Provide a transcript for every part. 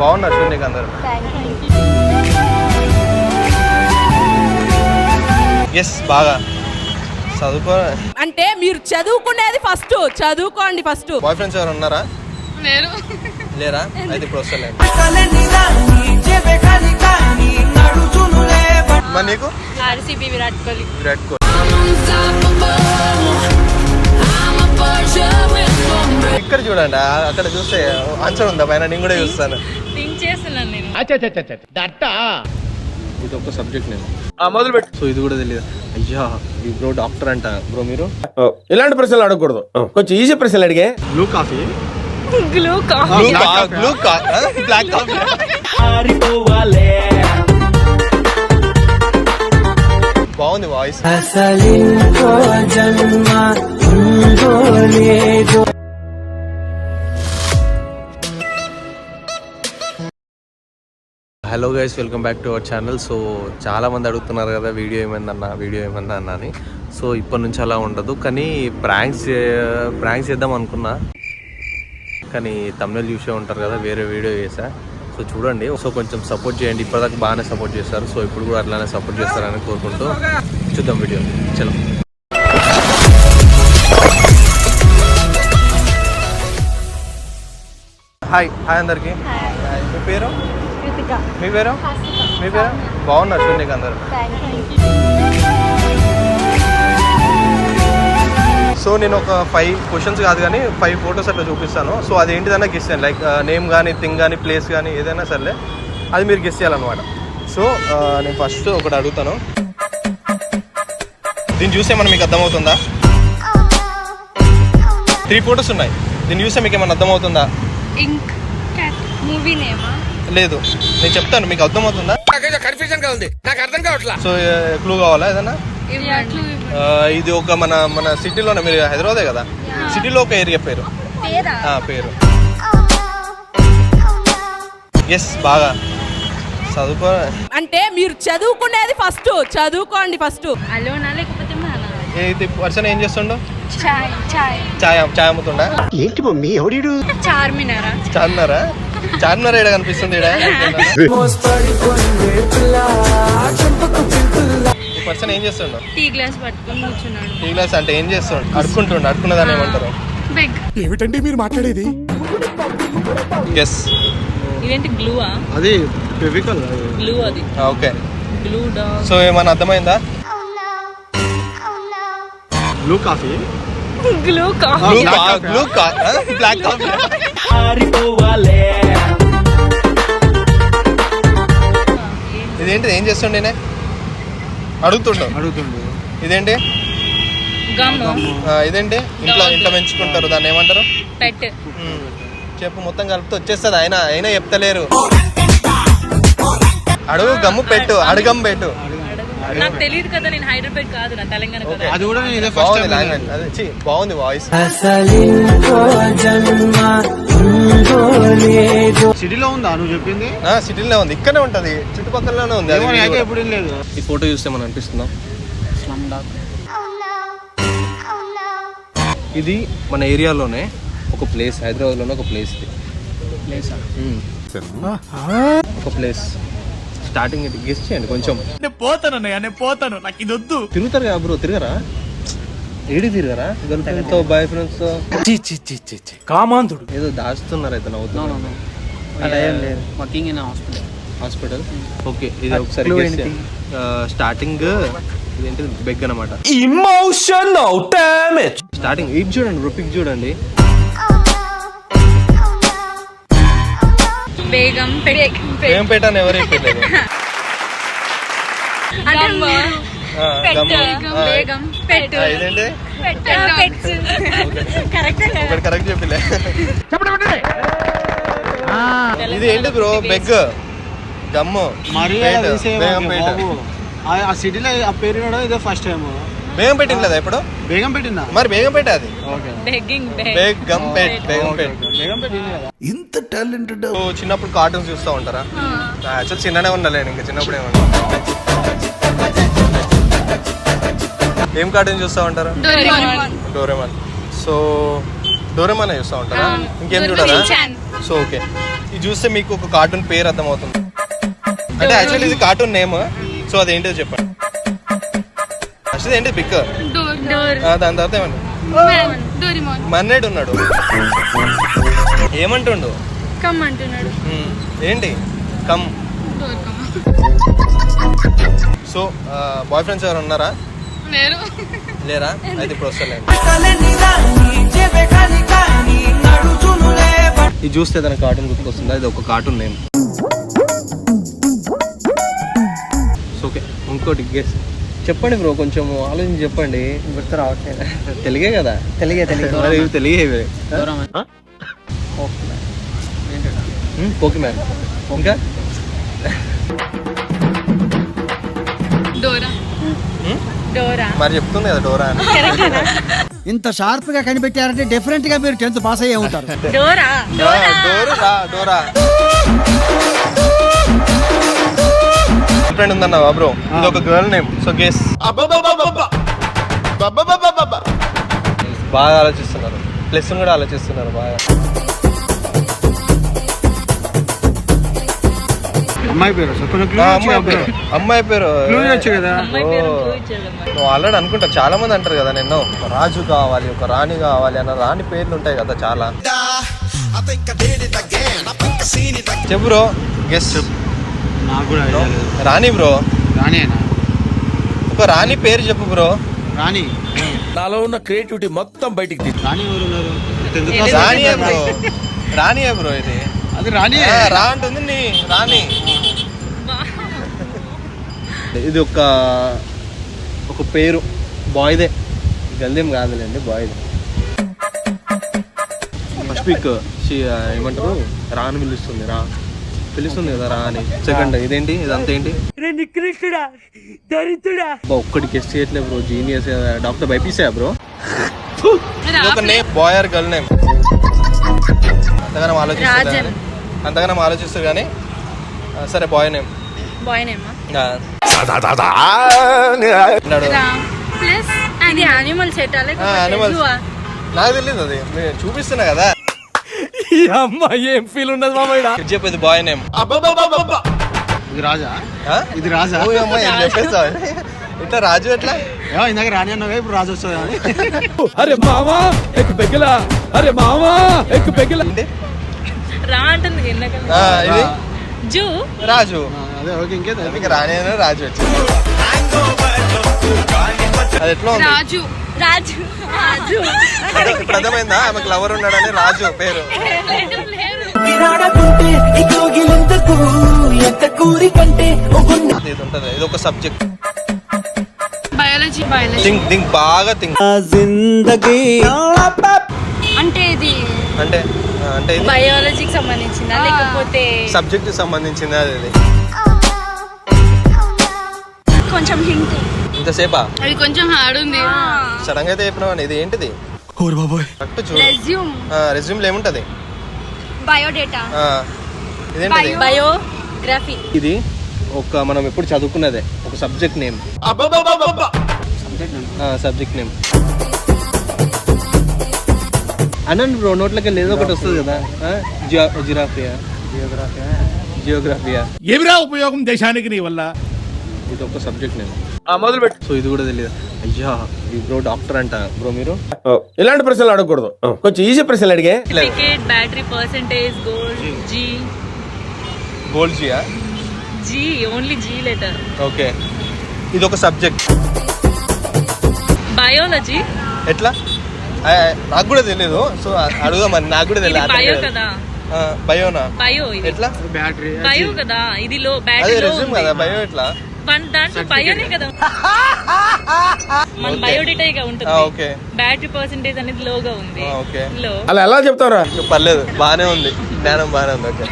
బాగున్నారు చూడండి అందరు. ఎస్ బాగా. చదువుకో. అంటే మీరు చదువుకునేది ఫస్ట్ చదువుకోండి ఫస్ట్. బాయ్ ఫ్రెండ్స్ ఎవరు ఉన్నారా? లేరు. లేరా? అయితే ఇప్పుడు వస్తలేదు మరి నీకు? ఆర్సీబీ విరాట్ కోహ్లీ. విరాట్ కోహ్లీ ఇక్కడ చూడండి అక్కడ చూస్తే ఆన్సర్ ఉందా? పైన నేను కూడా చూస్తాను. థింక్ చేస్తున్నాను నేను. ఇది ఒక సబ్జెక్ట్ నేను. మొదలు పెట్టు. సో ఇది కూడా తెలియదు అయ్యా ఈ బ్రో డాక్టర్ అంట. బ్రో మీరు? ఇలాంటి ప్రశ్నలు అడగకూడదు. కొంచెం ఈజీ ప్రశ్నలు అడిగే. Blue coffee glue blue blue black coffee బాగుంది voice hello guys welcome back to our channel. So చాలా మంది అడుగుతున్నారు కదా వీడియో ఏమైందన్న వీడియో ఏమైందా అన్న అని. సో ఇప్పటి నుంచి అలా ఉండదు. కానీ ప్రాంక్స్ ప్రాంక్స్ చేద్దాం అనుకున్నా. కానీ తమిళ చూసే ఉంటారు కదా వేరే వీడియో చేసా. సో చూడండి. సో కొంచెం సపోర్ట్ చేయండి. ఇప్పటిదాకా బాగానే సపోర్ట్ చేస్తారు సో ఇప్పుడు కూడా అట్లానే సపోర్ట్ చేస్తారని కోరుకుంటూ చూద్దాం వీడియో. చలో. హాయ్ హాయ్ అందరికి. మీ పేరు? మీ పేరు? మీ పేరు? బాగున్నారు చూడండి అందరు. సో నేను ఒక ఫైవ్ క్వశ్చన్స్ కాదు కానీ ఫైవ్ ఫొటోస్ అట్లా చూపిస్తాను. సో అది ఏంటిదన్నా గెస్ చేయండి లైక్ నేమ్ కానీ థింగ్ కానీ ప్లేస్ కానీ ఏదైనా సర్లే. అది మీరు గెస్ చేయాలన్నమాట. సో ఆ, నేను ఫస్ట్ ఒకటి అడుగుతాను. దీన్ని చూస్తే మనం మీకు అర్థమవుతుందా? త్రీ ఫొటోస్ ఉన్నాయి. దీన్ని చూస్తే మీకు ఏమైనా అర్థమవుతుందా? Ink movie name? లేదు. నేను చెప్తాను మీకు అర్థమవుతుందా? కన్ఫ్యూజన్గా ఉంది. నాకు అర్థం కావట్లా? సో క్లూ కావాలా ఏదన్నా ఇది ఒక మన మన సిటీలోనే మీరు హైదరాబాదే కదా? సిటీలో ఒక ఏరియా పేరు. పేరా? ఆ, పేరు. ఎస్ బాగా. చదువుకో. అంటే మీరు చదువుకునేది ఫస్ట్ చదువుకోండి ఫస్ట్ అలోనా లేకపోతే మానా ఇది పర్సన్ ఏం చేస్తుండో? చాయ్ చాయ్. చాయ్ చాయ్ అమ్ముతుండా? ఏంటి మమ్మీ ఎవడీడు? చార్మినారా? చార్మినారా? చార్మినార్ ఏడ కనిపిస్తుంది ఈ పర్సన్ ఏం చేస్తుండో? టీ గ్లాస్ పట్టుకొని కూర్చున్నాడు. ఈ గ్లాస్ అంటే ఏం చేస్తుండ? అడుక్కుంటుండ అడుక్కున్నదాన్ని ఏమంటారు? బెగ్. ఏమిటండి మీరు మాట్లాడేది? ఎస్ ఇదేంటి గ్లూవా? అది ఫెవికల్ గ్లూ అది. ఓకే. గ్లూ సో ఏమన్నా అర్థమైందా? Blue coffee. Glue blue blue black coffee ఇదేంటి ఏం చేస్తుండేనే అడుగుతుండు. అడుగుతుండు. ఇదేంటి? ఇదేంటి? ఇంట్లో ఇంట్లో పెంచుకుంటారు దాన్ని ఏమంటారు. చెప్పు మొత్తం కలిపితే వచ్చేస్తుంది. ఆయన అయినా చెప్తలేరు. అడుగు గమ్ము పెట్టు అడుగమ్ము పెట్టు. నాకు తెలియదు కదా నేను హైదరాబాద్ కాదు నా తెలంగాణ కదా. అది కూడా బాగుంది లాంగ్వేజ్ అదే. ఛీ, బాగుంది వాయిస్ సిటీలో ఉందా నువ్వు చెప్పింది? సిటీలో ఉంది. ఇక్కడే ఉంటది. చుట్టుపక్కలనే ఉంది అది ఏమో కూడా. ఎప్పుడు లేదు ఈ ఫోటో చూస్తే మనం అనిపిస్తుందా? ఇది మన ఏరియాలోనే ఒక ప్లేస్ హైదరాబాద్లోనే ఒక ప్లేస్ ఇది. ఒక ప్లేస్ స్టార్టింగ్ గెస్ట్ చేయండి కొంచెం. నేను పోతాను నేను పోతాను. నాకు ఇది వద్దు. తిరుగుతారు కదా బ్రో తిరగరా? ఏడి తిరగరా? గర్ల్ ఫ్రెండ్తో బాయ్ ఫ్రెండ్స్తో కామాంధుడు. ఏదో దాస్తున్నారు అయితే నవ్వుతున్నారు. అలా ఏం లేదు. Working in hospital hospital okay ఇది ఒకసారి స్టార్టింగ్ ఇదేంటి బెగ్ అనమాట ఇమోషనల్ డామేజ్ స్టార్టింగ్ ఇది చూడండి రూపిక్ చూడండి. బేగం పెట్ ఏం పెట్టాను ఎవరు చెప్పలేదు. కరెక్ట్ చెప్పలే. ఇది ఏంటి బ్రో? బెగ్. గమ్ము. మరి ఆ- సిటీలో ఆ పేరు ఇదే ఫస్ట్ టైం బేగం పెట్టింది లేదా ఇప్పుడు? బేగం పెట్టిందా? మరి బేగం పెట్ట అది? Okay. Begging beg gum pet Begumpet ఇంత టాలెంటెడ్ చిన్నప్పుడు కార్టూన్స్ చూస్తూ ఉంటారా? యాక్చువల్ చిన్ననే ఉండాలి ఇంకా చిన్నప్పుడు ఏమన్నా. ఏం కార్టూన్ చూస్తూ ఉంటారు? డోరేమాన్. సో డోరేమాన్ చూస్తూ ఉంటారా? ఇంకేం చూడరా? So okay. ఇది చూస్తే మీకు ఒక కార్టూన్ పేరు అర్థమవుతుంది. అంటే యాక్చువల్లీ ఇది కార్టూన్ నేమ్. సో అదేంటో చెప్పండి. ఫస్ట్ ఏంటి డోర్. దాని తర్వాత డోరిమోన్. మన్నేడు ఉన్నాడు. ఏమంటుండు? కమ్ అంటున్నాడు. ఏంటి? కమ్. సో బాయ్ ఫ్రెండ్స్ ఎవరు ఉన్నారా? లేరు. లేరా? అయితే ఇప్పుడు వస్తలేదు ఇది చూస్తే తన కార్టూన్ గుర్తుకొస్తుంది? ఇది ఒక కార్టూన్ నేమ్ సో ఓకే. ఇంకోటి గెస్ చెప్పండి బ్రో కొంచెం ఆలోచించి చెప్పండి. గుర్తు రావట్లేదు. తెలుగే కదా? తెలుగే తెలుగు? ఉమ్, పోకీ మ్యాన్ ఇంకా? డోరా. డోరా. మరి చెప్తుంది కదా డోరా ఇంత షార్ప్గా కనిపెట్టారంటే డిఫరెంట్గా మీరు టెన్త్ పాస్ అయ్యే ఉంటారు. డోరా. ఆ, డోరు. డోరా ఫ్రెండ్ ఉందన్నావా బ్రో ఇది ఒక గర్ల్ నేమ్ సో గెస్ బాగా ఆలోచిస్తున్నారు. ప్లస్ కూడా ఆలోచిస్తున్నారు బాగా. అమ్మాయి పేరు? అమ్మాయి. నువ్వు ఆల్రెడీ అనుకుంటా. చాలా మంది అంటారు కదా నిన్ను. ఒక రాజు కావాలి ఒక రాణి కావాలి అన్న రాణి పేర్లు ఉంటాయి కదా చాలా. చెప్పు బ్రో గెస్ నాకు కూడా idea లేదు. రాణి బ్రో? రాణి ఒక రాణి పేరు చెప్పు బ్రో. రాణి. నాలో ఉన్న క్రియేటివిటీ మొత్తం బయటికి తీసి రాణి ఎవరు ఉన్నారు Tenth class రాణియే అయిపోయిందా? బ్రో? రాణియే బ్రో ఇది? అది రాణి ఆ, రా అంటుంది నీ రాణి. ఇది ఒక ఒక పేరు. బాయ్దే. గల్దేం కాదులేండి బాయ్దే. ఫస్ట్ వీక్ ఏమంటారు? రా అని పిలుస్తుంది రా. పిలుస్తుంది కదా రా అని సెకండ్ ఇదేంటి? ఇదంతా ఏంటి? అబ్బా, ఒక్కటి గెస్ట్ చేయట్లేదు bro genius doctor బైపీసా bro boy or girl name అంతగానం ఆలోచిస్తారు. కానీ అంతగానం ఆలోచిస్తారు కానీ సరే బాయ్ నేమ్ బాయ్ నేమా ప్లస్. నాకు తెలియదు అది. నేను చూపిస్తున్నా కదా. అమ్మాయి ఏం ఫీల్ ఉండదు ఇది చెప్పేది బాయ్ నేమ్ ఇది రాజా? ఇది రాజా? చెప్పేస్తావు ఇట్లా రాజు ఎట్లా? ఏమో ఇందాక రాణి అన్నావు ఇప్పుడు రాజు వస్తుంది అని. అరే మామా ఎక్ పెగిలా అరే మామా ఎక్ పెగిలా రా అంటుంది ఆ, ఇది? జూ. రాజు. అదే ఓకే ఇంకేదా అయినా రాజు వచ్చింది అది ఎట్లా ఉంది? రాజు. రాజు. ఇప్పుడు అర్థమైందా? ఆమెకు లవర్ ఉన్నాడని రాజు పేరు. ఇది ఉంటది. ఇది ఒక subject biology biology think think బాగా థింక్. అంటే ఇది అంటే అంటే ఇది? బయాలజీకి సంబంధించిందా? లేకపోతే సబ్జెక్ట్ సంబంధించింది అది? కొంచెం హింట్ ఇంతసేపా? అది కొంచెం హార్డ్ ఉంది. సడన్గా అయితే చెప్పినావు ఇది ఏంటిది? ఓర్ బాబోయ్. కరెక్ట్ చూడు. రెజ్యూమ్ రెజ్యూమ్ ఏముంటది? బయోడేటా ఆ, ఇదేంటిది? బయోగ్రఫీ ఇది ఒక మనం ఎప్పుడు చదువుకున్నదే. ఒక సబ్జెక్ట్ నేమ్ సబ్జెక్ట్ నేమ్ అనండి బ్రో నోట్లకి ఏదో ఒకటి వస్తుంది కదా. జిరాఫియా జియోగ్రఫియా? జియోగ్రఫియా. ఏమిరా ఉపయోగం దేశానికి నీ వల్ల? ఇది ఒక సబ్జెక్ట్ నేమ్ మొదలు పెట్టు. సో ఇది కూడా తెలియదు అయ్యా ఈ బ్రో డాక్టర్ అంట. బ్రో మీరు? ఇలాంటి ప్రశ్నలు అడగకూడదు. కొంచెం ఈజీ ప్రశ్నలు అడిగే. Ticket battery percentage gold G gold Jiya G only G letter okay ఇది ఒక సబ్జెక్ట్ బయాలజీ ఎట్లా? నాకు కూడా తెలియదు సో అడుగుదాం మరి. నాకు కూడా ఇది బయో తెలియదు కదా. బయోనా బయో ఇది. ఎట్లా? బ్యాటరీ బయో కదా. ఇది లో బ్యాటరీ కదా. బయో ఎట్లా? దాంట్లో బయోనే కదా. మన. బయోడేటా ఆ, ఉంటుంది. ఓకే బ్యాటరీ పర్సెంటేజ్ అనేది లోగా ఉంది. ఓకే. లో అలా ఎలా చెప్తావురా? పర్లేదు. బాగానే ఉంది. జ్ఞానం బాగానే ఉంది. ఓకే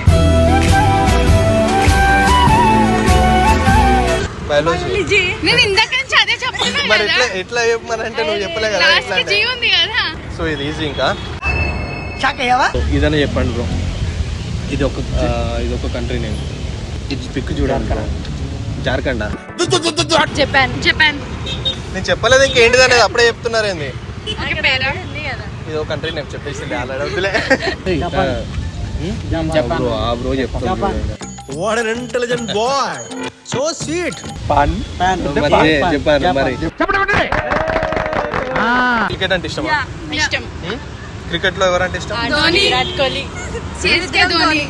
బయాలజీ నేను ఇందాక నుంచి అదే చెప్తున్నా మరి ఎట్లా ఎట్లా చెప్పమనంటే నువ్వు చెప్పలే కదా ఉంది సో ఇది ఈజీ ఇంకా? ఇదనే చెప్పండి బ్రో ఇది ఒక ఇది ఒక కంట్రీ నేమ్ ఇది పిక్ చూడండి bro. జార్ఖండ్. జపాన్. జపాన్. నేను చెప్పలేదు ఇంకేంటిది అనేది అప్పుడే చెప్తున్నారేంది పేరా ఉంది కదా ఇది ఒక కంట్రీ నేమ్ చెప్పేసింది ఆల్రెడీ మరి క్రికెట్ అంటే ఇష్టమా? ఇష్టం. క్రికెట్లో ఎవరంటే ఇష్టం? Dhoni. Virat Kohli. CSK Dhoni.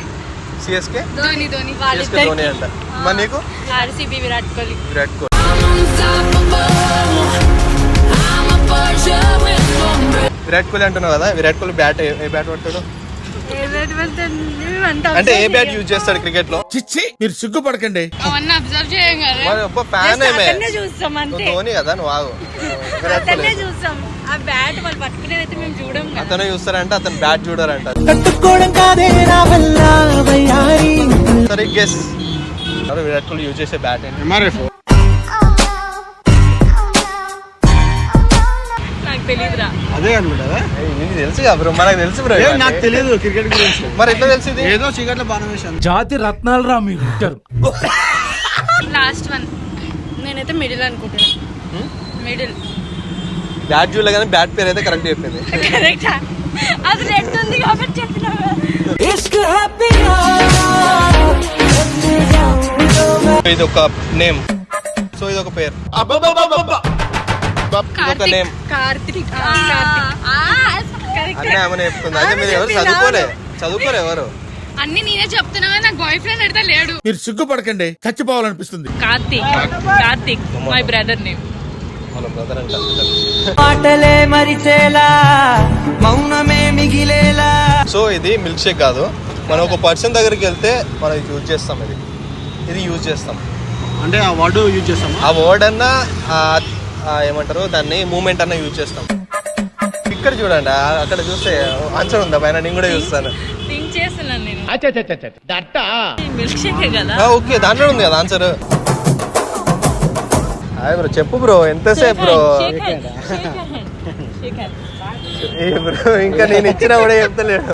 CSK Dhoni Dhoni. CSK Dhoni అంట మరి నీకు? ఆర్సీబీ విరాట్ కోహ్లీ. విరాట్ కోహ్లీ. విరాట్ కోహ్లీ అంటున్నావు కదా విరాట్ కోహ్లీ బ్యాట్ ఏ బ్యాట్ పడతాడు అంటే ఏ బ్యాట్ యూజ్ చేస్తాడు క్రికెట్లో? చిచ్చి మీరు సిగ్గుపడకండి. అవన్నీ అబ్జర్వ్ చేయం కదా. మరి ఒక్క ఫ్యాన్ ఏమే? చూస్తాం అంతే. ధోని కదా నువ్వు ఆగు. విరాట్ కోహ్లీ చూస్తాం. బ్యాట్ వాళ్ళు పట్టుకునేది అయితే మేము చూడం కదా. అతను చూస్తారంట అతను బ్యాట్ చూడారంట. సరే గెస్ విరాట్ కోహ్లీ యూజ్ చేసే బ్యాట్ ఎంఆర్ఎఫ్ అదే తెలుసు కదా బ్రో మనకు తెలుసు బ్రో. నాకు తెలియదు క్రికెట్ గురించి. మరి ఎట్లా తెలుసు ఇది ఏదో చీకట్లో బాణం వేసాను జాతి రత్నాలు రా మీరు పుట్టారు లాస్ట్ వన్ నేనైతే మిడిల్ అనుకుంటున్నా. మిడిల్ బ్యాట్ చూడలే కానీ బ్యాట్ పేరు అయితే కరెక్ట్ చెప్పింది. కరెక్ట్. అది రెడ్ ఉంది కాబట్టి చెప్పినా ఇది ఒక నేమ్. సో ఇది ఒక పేరు. ఇది ఒక నేమ్. కార్తిక్ అన్నీ ఆమె చెప్తుంది అయితే మీరు ఎవరు చదువుకోలే? చదువుకోలే ఎవరు? అన్ని నేనే చెప్తున్నా కానీ నాకు బాయ్ ఫ్రెండ్ లేడు. మీరు సిగ్గుపడకండి చచ్చిపోవాలనిపిస్తుంది. Karthik Karthik. My brother name వాళ్ళ బ్రదర్ అంటే మాటలే మరిచేలా మౌనమే మిగిలేలా. సో ఇది మిల్క్ షేక్ కాదు. మనం ఒక పర్సన్ దగ్గరికి వెళ్తే మనం ఇది యూజ్ చేస్తాం ఇది. ఇది యూజ్ చేస్తాం. అంటే ఆ వర్డ్ యూజ్ చేస్తామా? ఆ వర్డ్ అన్నా ఏమంటారు దాన్ని మూమెంట్ అన్న యూజ్ చేస్తాం. ఇక్కడ చూడండి అక్కడ చూస్తే ఆన్సర్ ఉందా? పైన నేను కూడా చూస్తాను. థింక్ చేస్తున్నాను నేను. మిల్క్ షేక్ కదా? ఓకే దాంట్లో ఉంది కదా ఆన్సర్ హాయ్ బ్రో చెప్పు బ్రో ఎంతసేపు బ్రో? బ్రో ఇంకా నేను ఇచ్చిన కూడా చెప్తలేడు.